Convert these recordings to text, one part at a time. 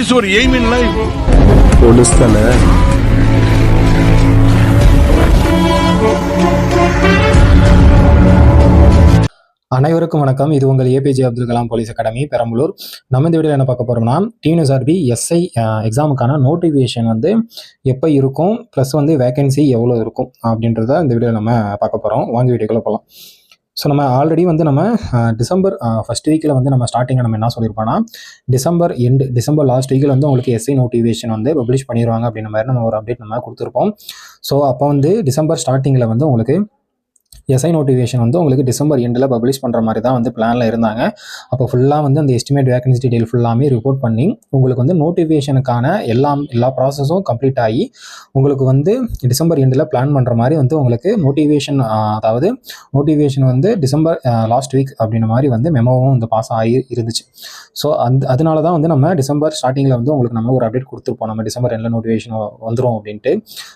is your aim in life? Police தானே? அனைவருக்கும் வணக்கம். இது உங்கள் APJ Abdul Kalam police academy Perambalur. நம்ம இந்த வீடியோவில் என்ன பார்க்க போகிறோம்னா டிஎன்எஸ்ஆர்பி எஸ்ஐ எக்ஸாமுக்கான நோட்டிஃபிகேஷன் வந்து எப்போ இருக்கும் ப்ளஸ் வந்து வேகன்சி எவ்வளோ இருக்கும் அப்படின்றத இந்த வீடியோவில் நம்ம பார்க்க போகிறோம் வாங்கி வீடியோக்குள்ளே போகலாம் ஸோ நம்ம ஆல்ரெடி வந்து நம்ம டிசம்பர் ஃபர்ஸ்ட் வீக்கில் வந்து நம்ம ஸ்டார்டிங்கில் நம்ம என்ன சொல்லியிருப்போம்னா டிசம்பர் எண்டு டிசம்பர் லாஸ்ட் வீக்கில் வந்து உங்களுக்கு எஸ்ஐ நோட்டிஃபிகேஷன் வந்து பப்ளிஷ் பண்ணிடுவாங்க அப்படின்ற மாதிரி நம்ம ஒரு அப்டேட் நம்ம கொடுத்துருப்போம். ஸோ அப்போ வந்து டிசம்பர் ஸ்டார்டிங்கில் வந்து உங்களுக்கு எஸ்ஐ நோட்டிஃபிகேஷன் வந்து உங்களுக்கு டிசம்பர் எண்டில் பப்ளிஷ் பண்ணுற மாதிரி தான் வந்து பிளானில் இருந்தாங்க. அப்போ ஃபுல்லாக வந்து அந்த எஸ்டிமேட் வேகன்சி டீடைல் ஃபுல்லாமே ரிப்போர்ட் பண்ணி உங்களுக்கு வந்து நோட்டிஃபிகேஷனுக்கான எல்லாம் எல்லா ப்ராசஸும் கம்ப்ளீட் ஆகி உங்களுக்கு வந்து டிசம்பர் எண்டில் பிளான் பண்ணுற மாதிரி வந்து உங்களுக்கு நோட்டிஃபிகேஷன் அதாவது நோட்டிஃபிகேஷன் வந்து டிசம்பர் லாஸ்ட் வீக் அப்படின்ற மாதிரி வந்து மெமோவும் வந்து பாஸ் ஆகி இருந்துச்சு. ஸோ அந்த அதனால தான் வந்து நம்ம டிசம்பர் ஸ்டார்டிங்கில் வந்து உங்களுக்கு நம்ம ஒரு அப்டேட் கொடுத்துருப்போம். நம்ம டிசம்பர் எண்டில் நோட்டிஃபிகேஷன் வந்துடும் அப்படின்ட்டு.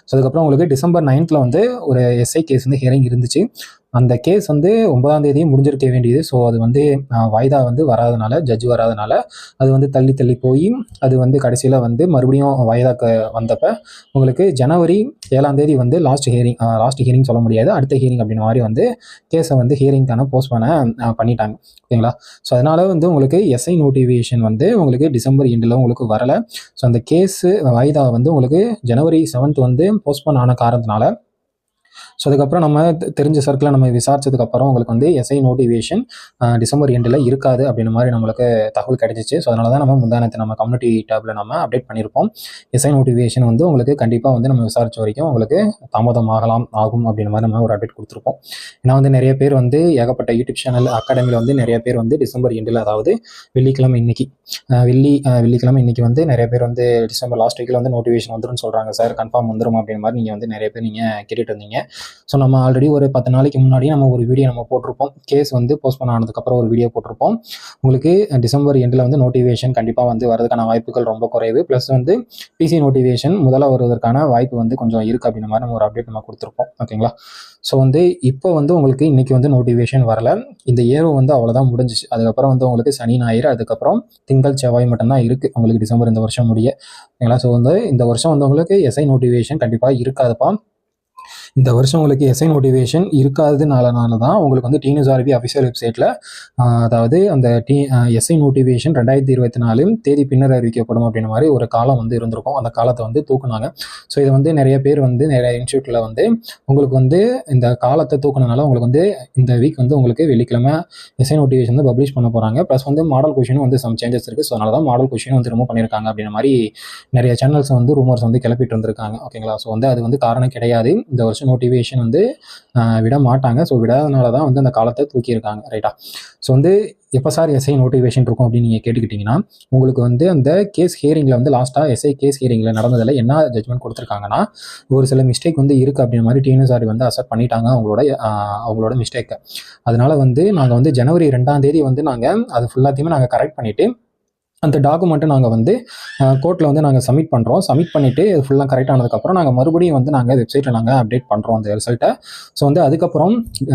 ஸோ அதுக்கப்புறம் உங்களுக்கு டிசம்பர் நைன்த்தில் வந்து ஒரு எஸ்ஐ கேஸ் வந்து ஹியரிங் இருந்துச்சு. அந்த கேஸ் வந்து ஒன்பதாம் தேதி முடிஞ்சிருக்க வேண்டியது. ஸோ அது வந்து வாய்தா வந்து வராதனால ஜட்ஜ் வராதனால அது வந்து தள்ளி தள்ளி போய் அது வந்து கடைசியில் வந்து மறுபடியும் வாய்தாக்கு வந்தப்போ உங்களுக்கு ஜனவரி ஏழாம் தேதி வந்து லாஸ்ட் ஹியரிங் லாஸ்ட் ஹியரிங் சொல்ல முடியாது. அடுத்த ஹியரிங் அப்படின்ற மாதிரி வந்து கேஸை வந்து ஹியரிங்க்கான போஸ்ட் பண்ண பண்ணிட்டாங்க. ஓகேங்களா? ஸோ அதனால் வந்து உங்களுக்கு எஸ்ஐ நோட்டிஃபிகேஷன் வந்து உங்களுக்கு டிசம்பர் எண்டில் உங்களுக்கு வரலை. ஸோ அந்த கேஸு வாய்தா வந்து உங்களுக்கு ஜனவரி செவன்த் வந்து போஸ்ட்போன் ஆன காரணத்தினால ஸோ அதுக்கப்புறம் நம்ம தெரிஞ்ச சர்க்கிளை நம்ம விசாரிச்சதுக்கப்புறம் உங்களுக்கு வந்து எஸ்ஐ நோட்டிஃபிகேஷன் டிசம்பர் எண்டில் இருக்காது அப்படின்ற மாதிரி நம்மளுக்கு தகவல் கிடைச்சிச்சு. ஸோ அதனால தான் நம்ம முந்தானத்தை நம்ம கம்யூனிட்டி டேப்பில் நம்ம அப்டேட் பண்ணியிருப்போம் எஸ்ஐ நோட்டிஃபிகேஷன் வந்து உங்களுக்கு கண்டிப்பாக வந்து நம்ம விசாரிச்ச வரைக்கும் உங்களுக்கு தாமதம் ஆகலாம் ஆகும் அப்படின்ற மாதிரி நம்ம ஒரு அப்டேட் கொடுத்துருப்போம். ஏன்னா வந்து நிறைய பேர் வந்து ஏகப்பட்ட யூடியூப் சேனல் அகாடமியில் வந்து நிறைய பேர் வந்து டிசம்பர் எண்டில் அதாவது வெள்ளிக்கிழமை இன்னைக்கு வெள்ளி வெள்ளிக்கிழமை இன்னைக்கு வந்து நிறைய பேர் வந்து டிசம்பர் லாஸ்ட் வீக்கில் வந்து நோட்டிஃபிகேஷன் வந்துரும்னு சொல்கிறாங்க சார் கன்ஃபார்ம் வந்துடும் அப்படின்ற மாதிரி நீங்கள் வந்து நிறைய பேர் நீங்கள் கேட்டுட்டு இருந்தீங்க. ஸோ நம்ம ஆல்ரெடி ஒரு பத்து நாளைக்கு முன்னாடியே நம்ம ஒரு வீடியோ நம்ம போட்டிருப்போம். கேஸ் வந்து போஸ்ட்போன் ஆனதுக்கப்புறம் ஒரு வீடியோ போட்டிருப்போம். உங்களுக்கு டிசம்பர் எண்டில் வந்து நோட்டிஃபிகேஷன் கண்டிப்பாக வந்து வரதுக்கான வாய்ப்புகள் ரொம்ப குறைவு. ப்ளஸ் வந்து பிசி நோட்டிஃபிகேஷன் முதல்ல வருவதற்கான வாய்ப்பு வந்து கொஞ்சம் இருக்குது அப்படின்ற மாதிரி நம்ம ஒரு அப்டேட் நம்ம கொடுத்துருப்போம். ஓகேங்களா ஸோ வந்து இப்போ வந்து உங்களுக்கு இன்னைக்கு வந்து நோட்டிஃபிகேஷன் வரல. இந்த ஏரோ வந்து அவ்வளோதான் முடிஞ்சிச்சு. அதுக்கப்புறம் வந்து உங்களுக்கு சனி ஞாயிறு அதுக்கப்புறம் திங்கள் செவ்வாய் மட்டும்தான் இருக்குது உங்களுக்கு டிசம்பர் இந்த வருஷம் முடிய. ஓகேங்களா ஸோ வந்து இந்த வருஷம் வந்து உங்களுக்கு எஸ்ஐ நோட்டிஃபிகேஷன் கண்டிப்பாக இருக்காதுப்பா. இந்த வருஷம் உங்களுக்கு எஸ்ஐ நோட்டிஃபிகேஷன் இருக்காததுனாலனால தான் உங்களுக்கு வந்து டிஎன்எஸ்ஆர்பி அஃபிஷியல் வெப்சைட்டில் அதாவது அந்த டி எஸ்ஐ நோட்டிஃபிகேஷன் ரெண்டாயிரத்தி இருபத்தி நாலு தேதி பின்னர் அறிவிக்கப்படும் அப்படின்ற மாதிரி ஒரு காலம் வந்து இருந்திருக்கும். அந்த காலத்தை வந்து தூக்குனாங்க. ஸோ இது வந்து நிறைய பேர் வந்து நிறைய இன்ஸ்டியூட்டில் வந்து உங்களுக்கு வந்து இந்த காலத்தை தூக்குனனால உங்களுக்கு வந்து இந்த வீக் வந்து உங்களுக்கு வெள்ளிக்கிழமை எஸ்ஐ நோட்டிஃபிகேஷன் வந்து பப்ளிஷ் பண்ண போகிறாங்க ப்ளஸ் வந்து மாடல் கொஷினும் வந்து சம் சேஞ்சஸ் இருக்குது ஸோ அதனால தான் மாடல் கொஷினும் வந்து ரிமூவ் பண்ணியிருக்காங்க அப்படின்ற மாதிரி நிறைய சேனல்ஸ் வந்து ரூமர்ஸ் வந்து கிளப்பிட்டு இருந்திருக்காங்க. ஓகேங்களா ஸோ வந்து அது வந்து காரணம் கிடையாது. இந்த வருஷம் நோட்டிஃபிகேஷன் வந்து விட மாட்டாங்க ஸோ விடாதனால தான் வந்து அந்த காலத்தை தூக்கியிருக்காங்க. ரைட்டா ஸோ வந்து எப்போ சார் எஸ்ஐ நோட்டிஃபிகேஷன் இருக்கும் அப்படின்னு நீங்கள் கேட்டுக்கிட்டிங்கன்னா உங்களுக்கு வந்து அந்த கேஸ் ஹியரிங்கில் வந்து லாஸ்ட்டாக எஸ்ஐ கேஸ் ஹியரிங்கில் நடந்ததில் என்ன ஜட்மெண்ட் கொடுத்துருக்காங்கன்னா ஒரு சில மிஸ்டேக் வந்து இருக்குது அப்படின்ற மாதிரி டிஎன்எஸ்ஆர் வந்து அசப்ட் பண்ணிட்டாங்க அவங்களோட அவங்களோட மிஸ்டேக்கை அதனால் வந்து நாங்கள் வந்து ஜனவரி ரெண்டாம் தேதி வந்து நாங்கள் அது ஃபுல்லாத்தையுமே நாங்கள் கரெக்ட் பண்ணிவிட்டு அந்த டாக்குமெண்ட்டை நாங்கள் வந்து கோர்ட்டில் வந்து நாங்கள் சப்மிட் பண்ணுறோம் சப்மிட் பண்ணிவிட்டு இது ஃபுல்லாக கரெக்ட் ஆனதுக்கப்புறம் நாங்கள் மறுபடியும் வந்து நாங்கள் வெப்சைட்டில் நாங்கள் அப்டேட் பண்ணுறோம் அந்த ரிசல்ட்டை ஸோ வந்து அதுக்கப்புறம்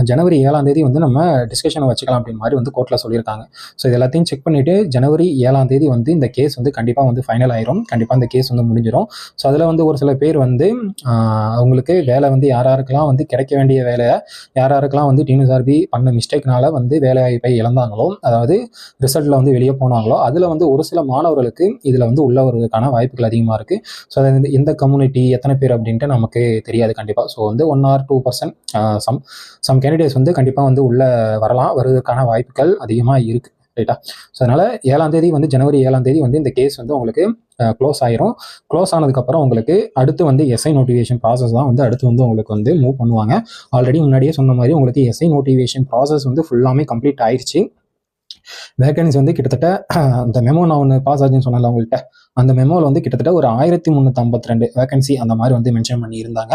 ஜனவரி ஏழாம் தேதி வந்து நம்ம டிஸ்கஷனை வச்சுக்கலாம் அப்படின்னு மாதிரி வந்து கோர்ட்டில் சொல்லியிருக்காங்க. ஸோ இது எல்லாத்தையும் செக் பண்ணிவிட்டு ஜனவரி ஏழாம் தேதி வந்து இந்த கேஸ் வந்து கண்டிப்பாக வந்து ஃபைனல் ஆயிரும். கண்டிப்பாக இந்த கேஸ் வந்து முடிஞ்சிடும் ஸோ அதில் வந்து ஒரு சில பேர் வந்து அவங்களுக்கு வேலை வந்து யார் யாருக்கெல்லாம் வந்து கிடைக்க வேண்டிய வேலையை யார் யாருக்கெல்லாம் வந்து டிஎன்எஸ்ஆர்பி பண்ண மிஸ்டேக்னால வந்து வேலை வாய்ப்பை இழந்தாங்களோ அதாவது ரிசல்ட்டில் வந்து வெளியே போனாங்களோ அதில் வந்து ஒரு சில மாணவர்களுக்கு இதில் வந்து உள்ள வருவதற்கான வாய்ப்புகள் அதிகமாக இருக்குது ஸோ அது வந்து எந்த கம்யூனிட்டி எத்தனை பேர் அப்படின்ட்டு நமக்கு தெரியாது கண்டிப்பாக ஸோ வந்து one or two percent some some candidates வந்து கண்டிப்பாக வந்து உள்ளே வரலாம். வருவதற்கான வாய்ப்புகள் அதிகமாக இருக்குது ரைட்டா ஸோ அதனால் ஏழாம் தேதி வந்து ஜனவரி ஏழாம் தேதி வந்து இந்த கேஸ் வந்து உங்களுக்கு க்ளோஸ் ஆயிரும். க்ளோஸ் ஆனதுக்கப்புறம் உங்களுக்கு அடுத்து வந்து எஸ்ஐ நோட்டிஃபிகேஷன் ப்ராசஸ் தான் வந்து அடுத்து வந்து உங்களுக்கு வந்து மூவ் பண்ணுவாங்க. ஆல்ரெடி முன்னாடியே சொன்ன மாதிரி உங்களுக்கு எஸ்ஐ நோட்டிஃபிகேஷன் ப்ராசஸ் வந்து ஃபுல்லாமே கம்ப்ளீட் ஆயிடுச்சு வேகன்சி வந்து கிட்டத்தட்ட அந்த மெமோ நான் ஒன்று பாஸ் ஆச்சுன்னு சொன்னல உங்கள்கிட்ட அந்த மெமோவில் வந்து கிட்டத்தட்ட ஒரு ஆயிரத்தி முந்நூற்றி ஐம்பத்தி ரெண்டு வேகன்சி அந்த மாதிரி வந்து மென்ஷன் பண்ணியிருந்தாங்க.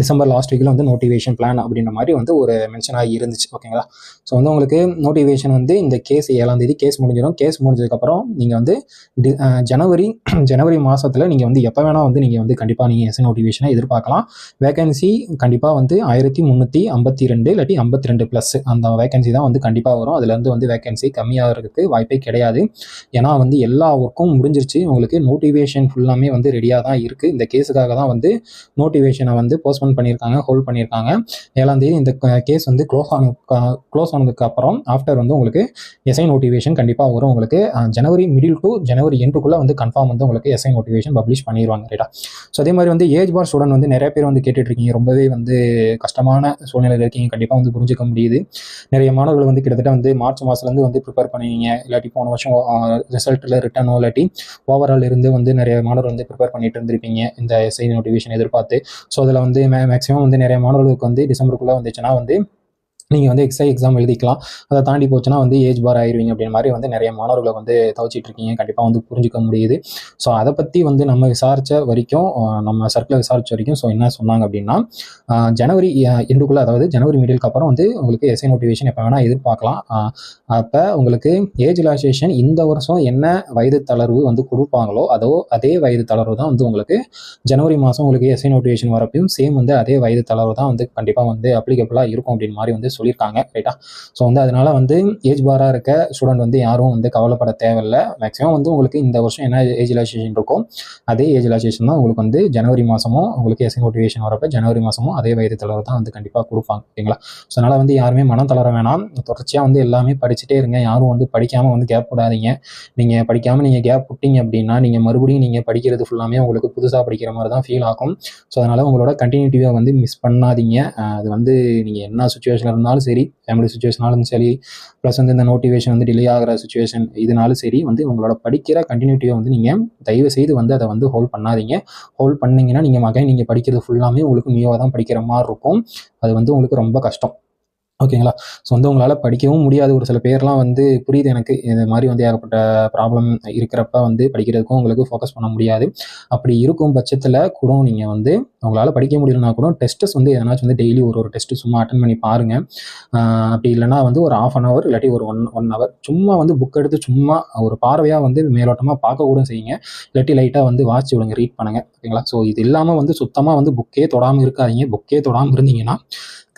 டிசம்பர் லாஸ்ட் வீக்கில் வந்து நோட்டிவேஷன் பிளான் அப்படின்ற மாதிரி வந்து ஒரு மென்ஷன் ஆகி இருந்துச்சு. ஓகேங்களா ஸோ வந்து உங்களுக்கு நோட்டிவேஷன் வந்து இந்த கேஸ் ஏழாம் தேதி கேஸ் முடிஞ்சிடும். கேஸ் முடிஞ்சதுக்கப்புறம் நீங்கள் வந்து ஜனவரி ஜனவரி மாதத்தில் நீங்கள் வந்து எப்போ வேணால் வந்து நீங்கள் வந்து கண்டிப்பாக நீங்கள் எஸ் நோட்டிஃபிகேஷனை எதிர்பார்க்கலாம். வேகன்சி கண்டிப்பாக வந்து ஆயிரத்தி முந்நூற்றி ஐம்பத்தி ரெண்டு இல்லாட்டி ஐம்பத்தி ரெண்டு ப்ளஸ் அந்த வேகன்சி தான் வந்து கண்டிப்பாக வரும். அதுலேருந்து வந்து வேகன்சி கம்மி கம்மியாகிறதுக்கு வாய்ப்பே கிடையாது. ஏன்னா வந்து எல்லா ஒர்க்கும் முடிஞ்சிருச்சு. உங்களுக்கு நோட்டிவேஷன் ஃபுல்லாமே வந்து ரெடியாக தான் இருக்குது இந்த கேஸுக்காக தான் வந்து நோட்டிவேஷனை வந்து போஸ்ட்போன் பண்ணியிருக்காங்க ஹோல்ட் பண்ணியிருக்காங்க ஏழாம் தேதி இந்த கேஸ் வந்து க்ளோஸ் ஆன க்ளோஸ் ஆனதுக்கு அப்புறம் ஆஃப்டர் வந்து உங்களுக்கு எஸ்ஐ நோட்டிவேஷன் கண்டிப்பாக வரும். உங்களுக்கு ஜனவரி மிடில் டு ஜனவரி எண்டுக்குள்ளே வந்து கன்ஃபார்ம் வந்து உங்களுக்கு எஸ்ஐ நோட்டிஃபிகேஷன் பப்ளிஷ் பண்ணிடுவாங்க ரைட்டா ஸோ அதே மாதிரி வந்து ஏஜ் பார் ஸ்டூடெண்ட் வந்து நிறைய பேர் வந்து கேட்டுட்டு இருக்கீங்க ரொம்பவே வந்து கஷ்டமான சூழ்நிலையில் இருக்கீங்க. கண்டிப்பாக வந்து புரிஞ்சுக்க முடியுது. நிறைய மாணவர்கள் வந்து கிட்டத்தட்ட வந்து மார்ச் மாதத்துலேருந்து வந்து ப்ரிப்பேர் பண்ணுவீங்க. இல்லாட்டி போன வருஷம் ரிசல்ட்டில் ரிட்டர்னோ இல்லாட்டி ஓவரால் இருந்து வந்து நிறைய மாணவர்கள் வந்து ப்ரிப்பேர் பண்ணிட்டு இருந்திருப்பீங்க. இந்த எஸ்ஐ நோட்டிஃபிகேஷன் எதிர்பார்த்து. ஸோ அதில் வந்து மே மேக்ஸிமம் வந்து நிறைய மாணவர்களுக்கு வந்து டிசம்பருக்குள்ளே வந்துச்சுன்னா வந்து நீங்கள் வந்து எக்ஸை எக்ஸாம் எழுதிக்கலாம். அதை தாண்டி போச்சுன்னா வந்து ஏஜ் பார் ஆயிருவீங்க அப்படின்ற மாதிரி வந்து நிறைய மாணவர்களை வந்து தவச்சிட்டு இருக்கீங்க கண்டிப்பாக வந்து புரிஞ்சுக்க முடியுது. ஸோ அதை பற்றி வந்து நம்ம விசாரித்த வரைக்கும் நம்ம சர்க்கிளை விசாரித்த வரைக்கும் ஸோ என்ன சொன்னாங்க அப்படின்னா ஜனவரி எண்டுக்குள்ளே அதாவது ஜனவரி மீடியலுக்கு அப்புறம் வந்து உங்களுக்கு எஸ்ஐ நோட்டிஃபிகேஷன் எப்போ வேணால் எதிர்பார்க்கலாம். அப்போ உங்களுக்கு ஏஜ் ரிலாக்ஸேஷன் இந்த வருஷம் என்ன வயது தளர்வு வந்து கொடுப்பாங்களோ அதோ அதே வயது தளர்வு தான் வந்து உங்களுக்கு ஜனவரி மாதம் உங்களுக்கு எஸ்ஐ நோட்டிஃபிகேஷன் வரப்பையும் சேம் வந்து அதே வயது தளர்வு தான் வந்து கண்டிப்பாக வந்து அப்ளிகபிளாக இருக்கும் அப்படின்னு மாதிரி வந்து சொல்லியிருக்காங்க ரைட்டா ஸோ வந்து அதனால வந்து ஏஜ் பாராக இருக்க ஸ்டூடெண்ட் வந்து யாரும் வந்து கவலைப்பட தேவையில்ல. மேக்ஸிமம் வந்து உங்களுக்கு இந்த வருஷம் என்ன ஏஜ் ரிலாக்ஸேஷன் இருக்கோ அதே ஏஜ் ரிலாக்ஸேஷன் தான் உங்களுக்கு வந்து ஜனவரி மாதமும் உங்களுக்கு எஸ்ஐ மோட்டிவேஷன் வரப்போ ஜனவரி மாதமும் அதே வயது தளர்வு தான் வந்து கண்டிப்பாக கொடுப்பாங்க ஓகேங்களா? ஸோ அதனால் வந்து யாருமே மனம் தளர வேணாம். தொடர்ச்சியாக வந்து எல்லாமே படிச்சுட்டே இருங்க. யாரும் வந்து படிக்காமல் வந்து கேப் விடாதீங்க. நீங்கள் படிக்காமல் நீங்கள் கேப் விட்டீங்க அப்படின்னா நீங்கள் மறுபடியும் நீங்கள் படிக்கிறது ஃபுல்லாமே உங்களுக்கு புதுசாக படிக்கிற மாதிரி தான் ஃபீல் ஆகும். ஸோ அதனால் உங்களோட கண்டினியூட்டிவாக வந்து மிஸ் பண்ணாதீங்க. அது வந்து நீங்கள் என்ன சுச்சுவேஷனில் இருந்தாலும் சரி ஃபேமிலி சுச்சுவேஷனாலும் சரி ப்ளஸ் வந்து இந்த நோட்டிவேஷன் வந்து டிலே ஆகிற சுச்சுவேஷன் இதனாலும் சரி வந்து உங்களோட படிக்கிற கண்டினியூட்டியை வந்து நீங்கள் தயவு செய்து வந்து அதை வந்து ஹோல்ட் பண்ணாதீங்க. ஹோல்ட் பண்ணீங்கன்னா நீங்கள் மகன் நீங்கள் படிக்கிறது ஃபுல்லாமே உங்களுக்கு நியூவாக தான் படிக்கிற மாதிரி இருக்கும். அது வந்து உங்களுக்கு ரொம்ப கஷ்டம். ஓகேங்களா? ஸோ வந்து உங்களால் படிக்கவும் முடியாது. ஒரு சில பேர்லாம் வந்து புரியுது எனக்கு. இது மாதிரி வந்து ஏகப்பட்ட ப்ராப்ளம் இருக்கிறப்ப வந்து படிக்கிறதுக்கும் உங்களுக்கு ஃபோக்கஸ் பண்ண முடியாது. அப்படி இருக்கும் பட்சத்தில் கூட நீங்கள் வந்து உங்களால் படிக்க முடியலனா கூட டெஸ்ட்டஸ் வந்து எதனாச்சும் வந்து டெய்லி ஒரு ஒரு டெஸ்ட்டு சும்மா அட்டன் பண்ணி பாருங்கள் அப்படி இல்லைன்னா வந்து ஒரு ஆஃப் அன் ஹவர் இல்லாட்டி ஒரு ஒன் ஒன் ஹவர் சும்மா வந்து புக் எடுத்து சும்மா ஒரு பார்வையாக வந்து மேலோட்டமாக பார்க்க கூட செய்யுங்க. இல்லாட்டி லைட்டாக வந்து வாட்ச் விடுங்க ரீட் பண்ணுங்கள் ஓகேங்களா? ஸோ இது இல்லாமல் வந்து சுத்தமாக வந்து புக்கே தொடாமல் இருக்காதீங்க. புக்கே தொடாமல் இருந்தீங்கன்னா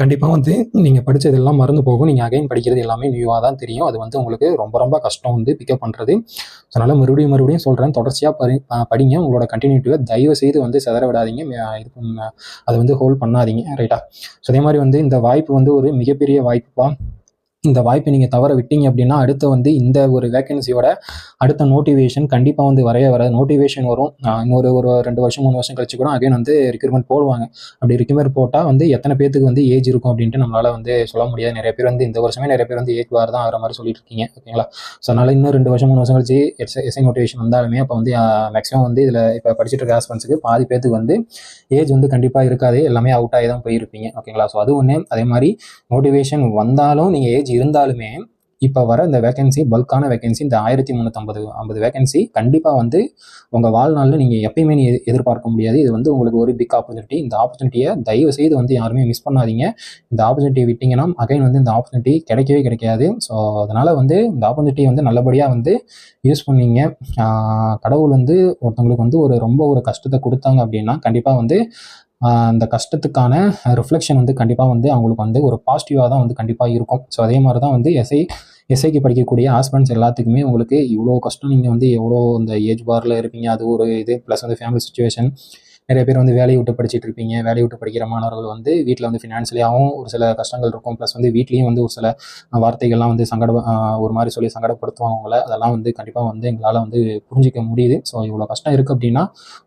கண்டிப்பாக வந்து நீங்கள் படித்ததெல்லாம் மறந்து போகும். நீங்கள் அகைன் படிக்கிறது எல்லாமே நியூவாக தான் தெரியும். அது வந்து உங்களுக்கு ரொம்ப ரொம்ப கஷ்டம் வந்து பிக்கப் பண்ணுறது அதனால் மறுபடியும் மறுபடியும் சொல்கிறேன் தொடர்ச்சியாக படி படிங்க. உங்களோட கண்டினியூட்டிவை தயவு செய்து வந்து சிதற விடாதீங்க. இது அதை வந்து ஹோல்ட் பண்ணாதீங்க. ரைட்டா ஸோ அதே மாதிரி வந்து இந்த வாய்ப்பு வந்து ஒரு மிகப்பெரிய வாய்ப்பாக இந்த வாய்ப்பை நீங்கள் தவற விட்டீங்க அப்படின்னா அடுத்து வந்து இந்த ஒரு வேகன்சியோட அடுத்த நோட்டிஃபிகேஷன் கண்டிப்பாக வந்து வரைய வர நோட்டிஃபிகேஷன் வரும். இன்னொரு ஒரு ரெண்டு வருஷம் மூணு வருஷம் கழிச்சு கூட அகைன் வந்து ரெக்ரூட்மெண்ட் போடுவாங்க. அப்படி ரெக்ரூட்மெண்ட் போட்டால் வந்து எத்தனை பேத்துக்கு வந்து ஏஜ் இருக்கும் அப்படின்ட்டு நம்மளால் வந்து சொல்ல முடியாது. நிறைய பேர் வந்து இந்த வருஷமே நிறைய பேர் வந்து ஏஜ் வார் தான் ஆகிற மாதிரி சொல்லிட்டு இருக்கீங்க ஓகேங்களா ஸோ அதனால் இன்னும் ரெண்டு வருஷம் மூணு வருஷம் கழிச்சு எஸ் எஸ்ஐ நோட்டிஃபிகேஷன் வந்தாலுமே அப்போ வந்து மேக்ஸிமம் வந்து இதில் இப்போ படிச்சுட்டு இருக்க ஹஸ்பண்ட்ஸுக்கு பாதி பேத்துக்கு வந்து ஏஜ் வந்து கண்டிப்பாக இருக்காது. எல்லாமே அவுட் ஆகி தான் போயிருப்பீங்க. ஓகேங்களா ஸோ அது ஒன்று அதே மாதிரி நோட்டிவேஷன் வந்தாலும் நீங்கள் ஏஜ் இருந்தாலுமே இப்போ வர இந்த வேகன்சி பல்கான வேகன்சி இந்த ஆயிரத்தி முந்நூற்றம்பது ஐம்பது வேகன்சி கண்டிப்பாக வந்து உங்கள் வாழ்நாளில் நீங்கள் எப்பயுமே நீ எதிர்பார்க்க முடியாது. இது வந்து உங்களுக்கு ஒரு பிக் ஆப்பர்ச்சுனிட்டி இந்த ஆப்பர்ச்சுனிட்டியை தயவு செய்து வந்து யாருமே மிஸ் பண்ணாதீங்க. இந்த ஆப்பர்ச்சுனிட்டியை விட்டிங்கன்னா அகைன் வந்து இந்த ஆப்பர்ச்சுனிட்டி கிடைக்கவே கிடைக்காது. ஸோ அதனால் வந்து இந்த ஆப்பர்ச்சுனிட்டியை வந்து நல்லபடியாக வந்து யூஸ் பண்ணீங்க. கடவுள் வந்து ஒருத்தவங்களுக்கு வந்து ஒரு ரொம்ப ஒரு கஷ்டத்தை கொடுத்தாங்க அப்படின்னா கண்டிப்பாக வந்து அந்த கஷ்டத்துக்கான ரிஃப்ளெக்ஷன் வந்து கண்டிப்பாக வந்து அவங்களுக்கு வந்து ஒரு பாசிட்டிவாக தான் வந்து கண்டிப்பாக இருக்கும். ஸோ அதே மாதிரி தான் வந்து எஸ்ஐ எஸ்ஐக்கு படிக்கக்கூடிய ஹஸ்பண்ட்ஸ் எல்லாத்துக்குமே உங்களுக்கு இவ்வளோ கஷ்டம் நீங்கள் வந்து எவ்வளோ இந்த ஏஜ் பாரில் இருப்பீங்க அது ஒரு இது ப்ளஸ் வந்து ஃபேமிலி சுச்சுவேஷன் நிறைய பேர் வந்து வேலையை விட்டு படிச்சுட்டு இருப்பீங்க. வேலையை விட்டு படிக்கிற மாணவர்கள் வந்து வீட்டில் வந்து ஃபினான்ஷியலியாகவும் ஒரு சில கஷ்டங்கள் இருக்கும். ப்ளஸ் வந்து வீட்லேயும் வந்து ஒரு சில வார்த்தைகள்லாம் வந்து சங்கட ஒரு மாதிரி சொல்லி சங்கடப்படுத்துவாங்க அவங்கள அதெல்லாம் வந்து கண்டிப்பாக வந்து எங்களால் வந்து புரிஞ்சிக்க முடியுது. ஸோ இவ்வளோ கஷ்டம் இருக்குது அப்படின்னா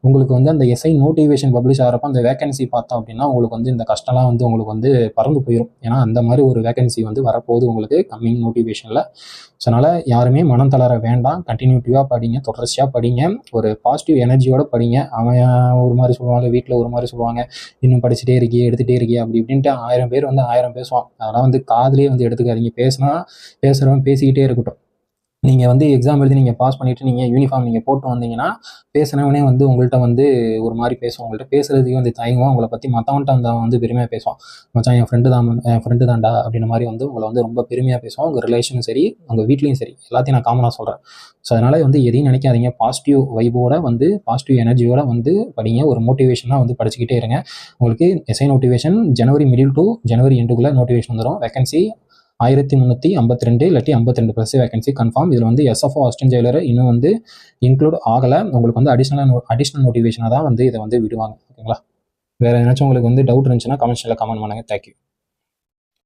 உங்களுக்கு வந்து அந்த எஸ்ஐ நோட்டிஃபிகேஷன் பப்ளிஷ் ஆகிறப்ப அந்த வேகன்சி பார்த்தோம் அப்படின்னா உங்களுக்கு வந்து இந்த கஷ்டம்லாம் வந்து உங்களுக்கு வந்து பறந்து போயிடும் ஏன்னா அந்த மாதிரி ஒரு வேகன்சி வந்து வரப்போகுது உங்களுக்கு கம்மிங் நோட்டிஃபிகேஷனில் ஸோ அதனால் யாருமே மனம் தளர வேண்டாம். கண்டினியூட்டிவாக படிங்க. தொடர்ச்சியாக படிங்க. ஒரு பாசிட்டிவ் எனர்ஜியோட படிங்க. அவன் ஒரு மாதிரி சொல்லுவாங்க வீட்டில் ஒரு மாதிரி சொல்லுவாங்க இன்னும் படிச்சுட்டே இருக்கியே எடுத்துகிட்டே இருக்கியே அப்படி இப்படின்ட்டு ஆயிரம் பேர் வந்து ஆயிரம் பேசுவான் அதெல்லாம் வந்து காதுலேயே வந்து எடுத்துக்காதீங்க. பேசினா பேசுகிறவன் பேசிக்கிட்டே இருக்கட்டும். நீங்கள் வந்து எக்ஸாம் எழுதி நீங்கள் பாஸ் பண்ணிவிட்டு நீங்கள் யூனிஃபார்ம் நீங்கள் போட்டு வந்தீங்கன்னா பேசுனவனே வந்து உங்கள்கிட்ட வந்து ஒரு மாதிரி பேசுவோம் உங்கள்கிட்ட பேசுறதுக்கு வந்து தயங்குவோம் உங்களை பற்றி மற்றவன்ட்ட அந்த வந்து பெருமையாக பேசுவான். மச்சான் என் ஃப்ரெண்டு தான் என் ஃப்ரெண்டு தான்டா அப்படின்ற மாதிரி வந்து உங்களை வந்து ரொம்ப பெருமையாக பேசுவோம் உங்கள் ரிலேஷனும் சரி உங்கள் வீட்லேயும் சரி. எல்லாத்தையும் நான் காமனாக சொல்கிறேன் ஸோ அதனால் வந்து எதையும் நினைக்காதீங்க. பாசிட்டிவ் வைபோட வந்து பாசிட்டிவ் எனர்ஜியோட வந்து படிங்க. ஒரு மோட்டிவேஷனாக வந்து படிச்சுக்கிட்டே இருங்க. உங்களுக்கு எஸ்ஐ நோட்டிவேஷன் ஜனவரி மிடில் டு ஜனவரி எண்டுக்குள்ளே நோட்டிவேஷன் வந்துடும் வேகன்சி ஆயிரத்தி முந்நூற்றி ஐம்பத்தி ரெண்டு இல்லாட்டி ஐம்பத்தி ரெண்டு ப்ளஸ் வேகன்சி கன்ஃபார்ம் இதில் வந்து எஸ்எஃப்ஓ அசிஸ்டன்ட் ஜெயிலர் இன்னும் வந்து இன்க்ளூட் ஆகலை. உங்களுக்கு வந்து அடிஷ்னலாக அடிஷ்னல் நோட்டிஃபிகேஷனாக தான் வந்து இதை வந்து விடுவாங்க. ஓகேங்களா? வேறு ஏதாச்சும் உங்களுக்கு வந்து டவுட் இருந்துச்சுன்னா கமெண்ட்ஸில் கமெண்ட் பண்ணுங்கள் தேங்க்யூ